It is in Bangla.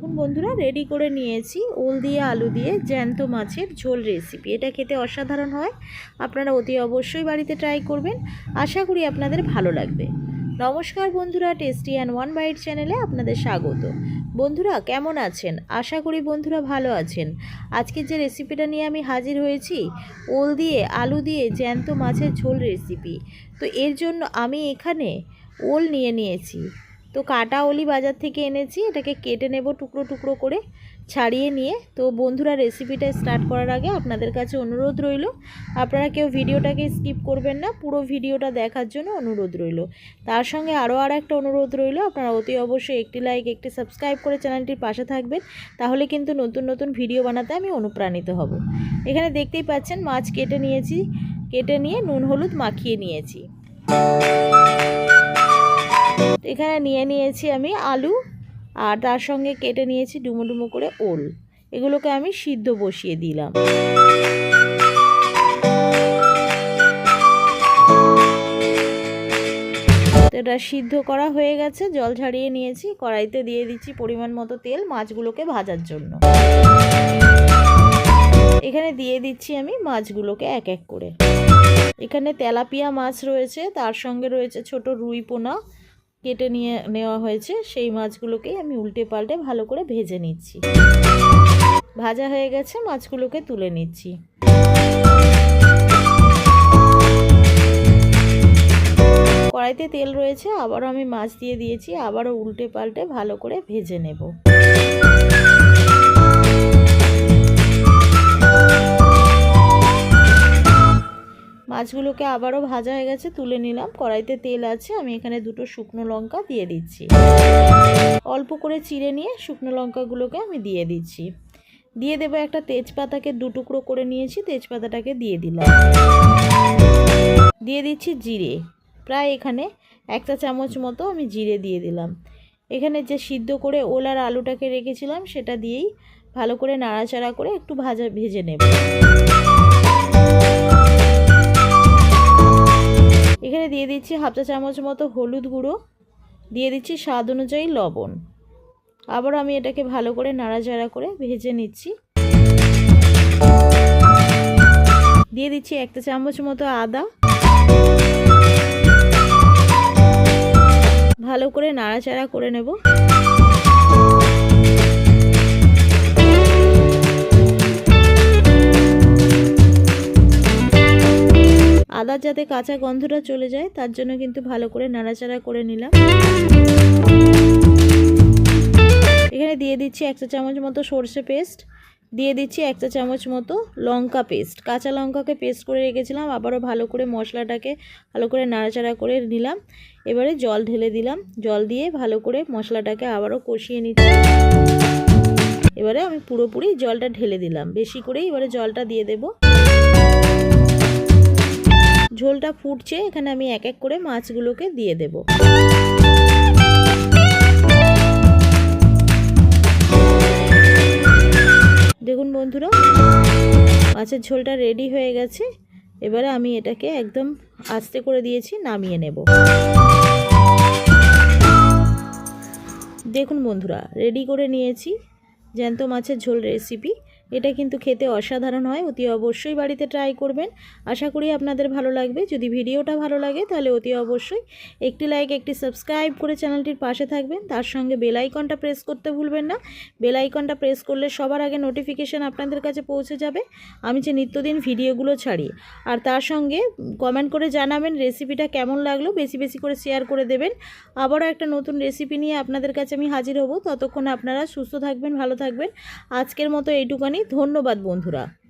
দেখুন বন্ধুরা রেডি করে নিয়েছি ওল দিয়ে আলু দিয়ে জ্যান্ত মাছের ঝোল রেসিপি এটা খেতে অসাধারণ হয়, আপনারা অতি অবশ্যই বাড়িতে ট্রাই করবেন। আশা করি আপনাদের ভালো লাগবে। নমস্কার বন্ধুরা টেস্টি অ্যান্ড ওয়ান বাইট চ্যানেলে আপনাদের স্বাগত। বন্ধুরা, কেমন আছেন? আশা করি বন্ধুরা ভালো আছেন। আজকের যে রেসিপিটা নিয়ে আমি হাজির হয়েছি ওল দিয়ে আলু দিয়ে জ্যান্ত মাছের ঝোল রেসিপি তো এর জন্য আমি এখানে ওল নিয়ে নিয়েছি। তো কাটা ওলি বাজার থেকে এনেছি, এটাকে কেটে নেব টুকরো টুকরো করে ছাড়িয়ে নিয়ে। তো বন্ধুরা রেসিপিটা স্টার্ট করার আগে আপনাদের কাছে অনুরোধ রইল, আপনারা কেউ ভিডিওটাকে স্কিপ করবেন না, পুরো ভিডিওটা দেখার জন্য অনুরোধ রইল। তার সঙ্গে আরও আর একটা অনুরোধ রইল, আপনারা অতি অবশ্যই একটি লাইক একটি সাবস্ক্রাইব করে চ্যানেলটির পাশে থাকবেন, তাহলে কিন্তু নতুন নতুন ভিডিও বানাতে আমি অনুপ্রাণিত হব। এখানে দেখতেই পাচ্ছেন, মাছ কেটে নিয়েছি, কেটে নিয়ে নুন হলুদ মাখিয়ে নিয়েছি। এখানে নিয়ে নিয়েছি আমি আলু আর তার সঙ্গে কেটে নিয়েছি ডুমো ডুমো করে ওল। এগুলোকে আমি সিদ্ধ বসিয়ে দিলাম। এটা সিদ্ধ করা হয়ে গেছে, জল ঝাড়িয়ে নিয়েছি, কড়াইতে দিয়ে দিচ্ছি পরিমাণ মতো তেল মাছগুলোকে ভাজার জন্য। এখানে দিয়ে দিচ্ছি আমি মাছগুলোকে এক এক করে। এখানে তেলাপিয়া মাছ রয়েছে, তার সঙ্গে রয়েছে ছোট রুই পোনা কেটে নিয়ে নেওয়া হয়েছে, সেই মাছগুলোকেই আমি উল্টে পাল্টে ভালো করে ভেজে নিচ্ছি। ভাজা হয়ে গেছে, মাছগুলোকে তুলে নিচ্ছি। কড়াইতে তেল রয়েছে, আবারও আমি মাছ দিয়ে দিয়েছি, আবারও উল্টে পাল্টে ভালো করে ভেজে নেব। মাছগুলোকে আবারও ভাজা হয়ে গেছে, তুলে নিলাম। কড়াইতে তেল আছে, আমি এখানে দুটো শুকনো লঙ্কা দিয়ে দিচ্ছি। অল্প করে চিড়ে নিয়ে শুকনো লঙ্কাগুলোকে আমি দিয়ে দিচ্ছি। দিয়ে দেবো একটা তেজপাতাকে দু টুকরো করে নিয়েছি, তেজপাতাটাকে দিয়ে দিলাম। দিয়ে দিচ্ছি জিরে। প্রায় এখানে একটা চামচ মতো আমি জিরে দিয়ে দিলাম। এখানে যে সিদ্ধ করে ওলার আলুটাকে রেখেছিলাম, সেটা দিয়েই ভালো করে নাড়াচাড়া করে একটু ভাজা, ভেজে নেব। দিয়ে দিচ্ছি হাফ চা চামচ মতো হলুদ গুঁড়ো, দিয়ে দিচ্ছি স্বাদ অনুযায়ী লবণ। আবার আমি এটাকে ভালো করে নাড়াচাড়া করে ভেজে নিচ্ছি। দিয়ে দিচ্ছি একটা চামচ মতো আদা। ভালো করে নাড়াচাড়া করে নেব। আদার যাতে কাঁচা গন্ধটা চলে যায়, তার জন্য কিন্তু ভালো করে নাড়াচাড়া করে নিলাম। এখানে দিয়ে দিচ্ছি একটা চামচ মতো সর্ষে পেস্ট, দিয়ে দিচ্ছি একটা চামচ মতো লঙ্কা পেস্ট। কাঁচা লঙ্কাকে পেস্ট করে রেখেছিলাম, আবারও ভালো করে মশলাটাকে ভালো করে নাড়াচাড়া করে নিলাম। এবারে জল ঢেলে দিলাম, জল দিয়ে ভালো করে মশলাটাকে আবারও কষিয়ে নিচ্ছি এবারে আমি পুরোপুরি জলটা ঢেলে দিলাম, বেশি করেই এবারে জলটা দিয়ে দেব। ঝোলটা ফুটছে, এখানে আমি এক এক করে মাছগুলোকে দিয়ে দেব। দেখুন বন্ধুরা, মাছের ঝোলটা রেডি হয়ে গেছে। এবারে আমি এটাকে একদম আস্তে করে দিয়েছি, নামিয়ে নেব। দেখুন বন্ধুরা রেডি করে নিয়েছি। জ্যান্ত মাছের ঝোল রেসিপি এটা কিন্তু খেতে অসাধারণ হয়, অতি অবশ্যই বাড়িতে ট্রাই করবেন। আশা করি আপনাদের ভালো লাগবে। যদি ভিডিওটা ভালো লাগে তাহলে অতি অবশ্যই একটি লাইক একটি সাবস্ক্রাইব করে চ্যানেলটির পাশে থাকবেন। তার সঙ্গে বেল আইকনটা প্রেস করতে ভুলবেন না। বেল আইকনটা প্রেস করলে সবার আগে নোটিফিকেশান আপনাদের কাছে পৌঁছে যাবে। আমি যে নিত্যদিন ভিডিওগুলো ছাড়ি। আর তার সঙ্গে কমেন্ট করে জানাবেন রেসিপিটা কেমন লাগল। বেশি বেশি করে শেয়ার করে দেবেন। আবারও একটা নতুন রেসিপি নিয়ে আপনাদের কাছে আমি হাজির হব। ততক্ষণ আপনারা সুস্থ থাকবেন, ভালো থাকবেন। আজকের মতো এইটুকানি। ধন্যবাদ বন্ধুরা।